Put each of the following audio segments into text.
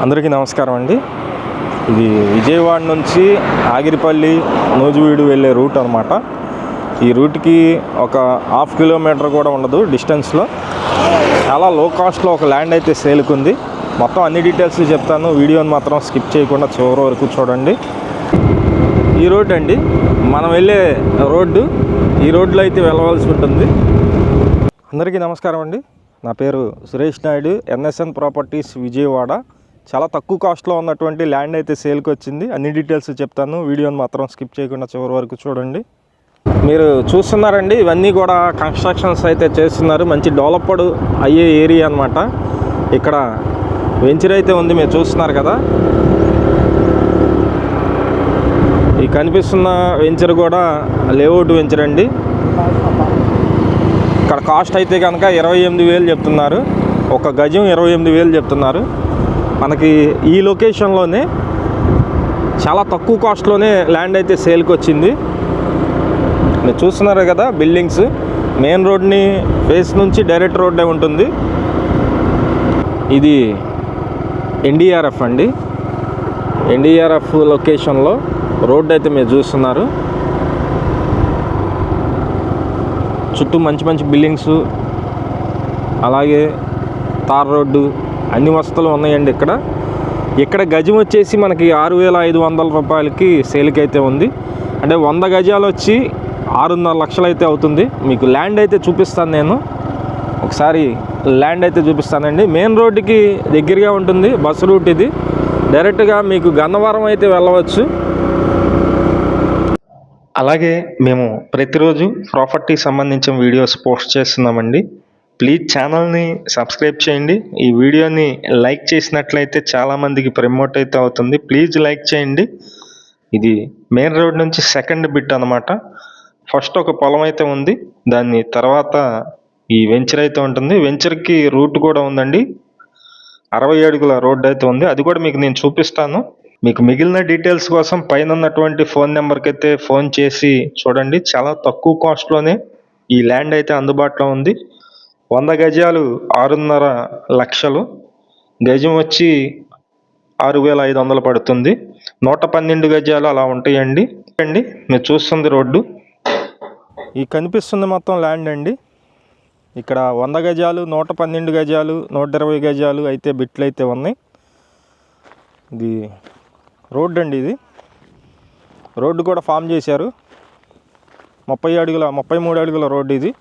అందరికీ నమస్కారం అండి. ఇది విజయవాడ నుంచి ఆగిరిపల్లి నూజివీడు వెళ్ళే రూట్ అనమాట ఈ రూట్కి ఒక హాఫ్ కిలోమీటర్ కూడా ఉండదు డిస్టెన్స్లో చాలా లో కాస్ట్లో ఒక ల్యాండ్ అయితే సేల్కి ఉంది మొత్తం అన్ని డీటెయిల్స్ చెప్తాను. వీడియోని మాత్రం స్కిప్ చేయకుండా చివరి వరకు చూడండి. ఈ రోడ్ అండి. మనం వెళ్ళే రోడ్డు. ఈ రోడ్లో అయితే వెళ్ళవలసి ఉంటుంది. అందరికీ నమస్కారం అండి. నా పేరు Suresh Naidu. NSN properties Vijayawada. చాలా తక్కువ కాస్ట్లో ఉన్నటువంటి ల్యాండ్ అయితే సేల్కి వచ్చింది. అన్ని డీటెయిల్స్ చెప్తాను. వీడియోని మాత్రం స్కిప్ చేయకుండా చివరి వరకు చూడండి. మీరు చూస్తున్నారండి ఇవన్నీ కూడా కన్స్ట్రక్షన్స్ అయితే చేస్తున్నారు. మంచి డెవలప్డ్ అయ్యే ఏరియా అనమాట ఇక్కడ వెంచర్ అయితే ఉంది మీరు చూస్తున్నారు కదా. ఈ కనిపిస్తున్న వెంచర్ కూడా లేఅవుట్ వెంచర్ అండి. ఇక్కడ కాస్ట్ అయితే కనుక ఇరవై ఎనిమిది వేలు చెప్తున్నారు. ఒక గజం ఇరవై ఎనిమిది వేలు చెప్తున్నారు. మనకి ఈ లొకేషన్లోనే చాలా తక్కువ కాస్ట్లోనే ల్యాండ్ అయితే సేల్కి వచ్చింది. మీరు చూస్తున్నారు కదా బిల్డింగ్స్. మెయిన్ రోడ్ని ఫేస్ నుంచి డైరెక్ట్ రోడ్డే ఉంటుంది. ఇది ఎన్డీఆర్ఎఫ్ అండి. ఎన్డీఆర్ఎఫ్ లొకేషన్లో రోడ్ అయితే మీరు చూస్తున్నారు. చుట్టూ మంచి మంచి బిల్డింగ్స్. అలాగే తార్ రోడ్డు. అన్ని వసతులు ఉన్నాయండి ఇక్కడ. ఇక్కడ గజం వచ్చేసి మనకి ఆరు వేల ఐదు వందల రూపాయలకి సేల్కి అయితే ఉంది. అంటే వంద గజాలు వచ్చి ఆరున్నర లక్షలు అయితే అవుతుంది. మీకు ల్యాండ్ అయితే చూపిస్తాను నేను. ఒకసారి ల్యాండ్ అయితే చూపిస్తానండి. మెయిన్ రోడ్డుకి దగ్గరగా ఉంటుంది. బస్సు రూట్ ఇది. డైరెక్ట్గా మీకు గన్నవరం అయితే వెళ్ళవచ్చు. అలాగే మేము ప్రతిరోజు ప్రాపర్టీ సంబంధించిన వీడియోస్ పోస్ట్ చేస్తున్నామండి. ప్లీజ్ ఛానల్ని సబ్స్క్రైబ్ చేయండి. ఈ వీడియోని లైక్ చేసినట్లయితే చాలామందికి ప్రమోట్ అయితే అవుతుంది. ప్లీజ్ లైక్ చేయండి. ఇది మెయిన్ రోడ్ నుంచి సెకండ్ బిట్ అనమాట ఫస్ట్ ఒక పొలం అయితే ఉంది. దాని తర్వాత ఈ వెంచర్ అయితే ఉంటుంది. వెంచర్కి రూట్ కూడా ఉందండి. అరవై అడుగుల రోడ్డు అయితే ఉంది. అది కూడా మీకు నేను చూపిస్తాను. మీకు మిగిలిన డీటెయిల్స్ కోసం పైన ఉన్నటువంటి ఫోన్ నెంబర్కి అయితే ఫోన్ చేసి చూడండి. చాలా తక్కువ కాస్ట్లోనే ఈ ల్యాండ్ అయితే అందుబాటులో ఉంది. వంద గజాలు ఆరున్నర లక్షలు. గజం వచ్చి ఆరు వేల ఐదు వందలు పడుతుంది. నూట పన్నెండు గజాలు అలా ఉంటాయండి. అండి మీరు చూస్తుంది రోడ్డు. ఈ కనిపిస్తుంది మొత్తం ల్యాండ్ అండి. ఇక్కడ వంద గజాలు నూట పన్నెండు గజాలు నూట ఇరవై గజాలు అయితే బిట్లు అయితే ఉన్నాయి. ఇది రోడ్డు అండి ఇది. రోడ్డు కూడా ఫామ్ చేశారు. ముప్పై అడుగుల ముప్పై మూడు అడుగుల రోడ్డు ఇది.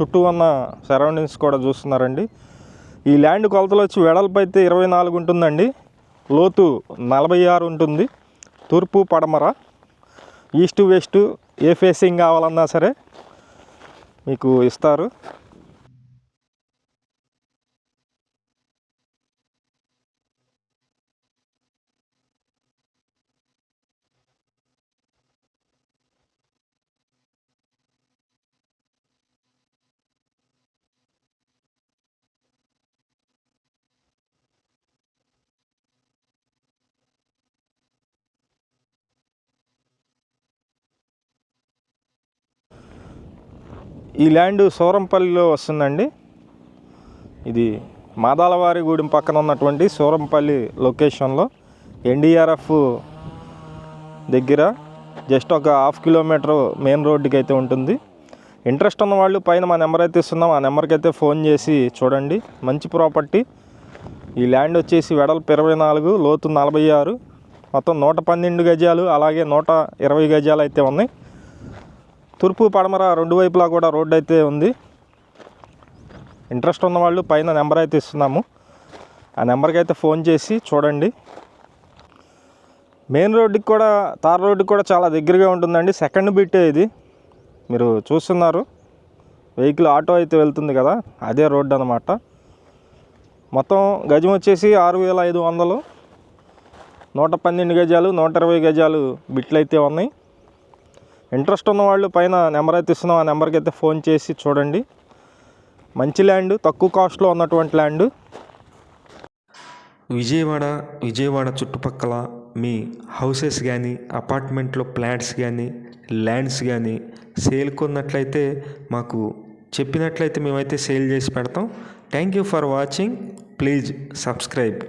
చుట్టూ ఉన్న సరౌండింగ్స్ కూడా చూస్తున్నారండి. ఈ ల్యాండ్ కొలతలు వచ్చి వెడల్పు అయితే ఇరవై నాలుగు ఉంటుందండి. లోతు నలభై ఆరు ఉంటుంది. తూర్పు పడమర ఈస్ట్ వెస్ట్ ఏ ఫేసింగ్ కావాలన్నా సరే మీకు ఇస్తారు. ఈ ల్యాండ్ సూరంపల్లిలో వస్తుందండి. ఇది మాదాలవారిగూడెం పక్కన ఉన్నటువంటి సూరంపల్లి లొకేషన్లో. ఎన్డీఆర్ఎఫ్ దగ్గర జస్ట్ ఒక హాఫ్ కిలోమీటర్ మెయిన్ రోడ్డుకి అయితే ఉంటుంది. ఇంట్రెస్ట్ ఉన్న వాళ్ళు పైన మా నెంబర్ అయితే ఇస్తున్నాం. ఆ నెంబర్కి అయితే ఫోన్ చేసి చూడండి. మంచి ప్రాపర్టీ. ఈ ల్యాండ్ వచ్చేసి వెడల్పు ఇరవై నాలుగు లోతు నలభై ఆరు. మొత్తం నూట పన్నెండు గజాలు అలాగే నూట ఇరవై గజాలు అయితే ఉన్నాయి. తూర్పు పడమర రెండు వైపులా కూడా రోడ్డు అయితే ఉంది. ఇంట్రెస్ట్ ఉన్న వాళ్ళు పైన నెంబర్ అయితే ఇస్తున్నాము. ఆ నెంబర్కి అయితే ఫోన్ చేసి చూడండి. మెయిన్ రోడ్డుకి కూడా తార్ రోడ్డుకి కూడా చాలా దగ్గరగా ఉంటుందండి. సెకండ్ బిట్టే ఇది. మీరు చూస్తున్నారు. వెహికల్ ఆటో అయితే వెళ్తుంది కదా అదే రోడ్డు అనమాట మొత్తం గజం వచ్చేసి ఆరు వేల ఐదు వందలు. నూట పన్నెండు గజాలు నూట ఇరవై గజాలు బిట్లు అయితే ఉన్నాయి. ఇంట్రెస్ట్ ఉన్న వాళ్ళు పైన నెంబర్ అయితే ఇస్తున్నాం. ఆ నెంబర్కి అయితే ఫోన్ చేసి చూడండి. మంచి ల్యాండ్ తక్కువ కాస్ట్లో ఉన్నటువంటి ల్యాండ్. విజయవాడ విజయవాడ చుట్టుపక్కల మీ హౌసెస్ కానీ అపార్ట్మెంట్లో ప్లాట్స్ కానీ ల్యాండ్స్ కానీ సేల్ కొన్నట్లయితే మాకు చెప్పినట్లయితే మేమైతే సేల్ చేసి పెడతాం. Thank you for watching. Please subscribe.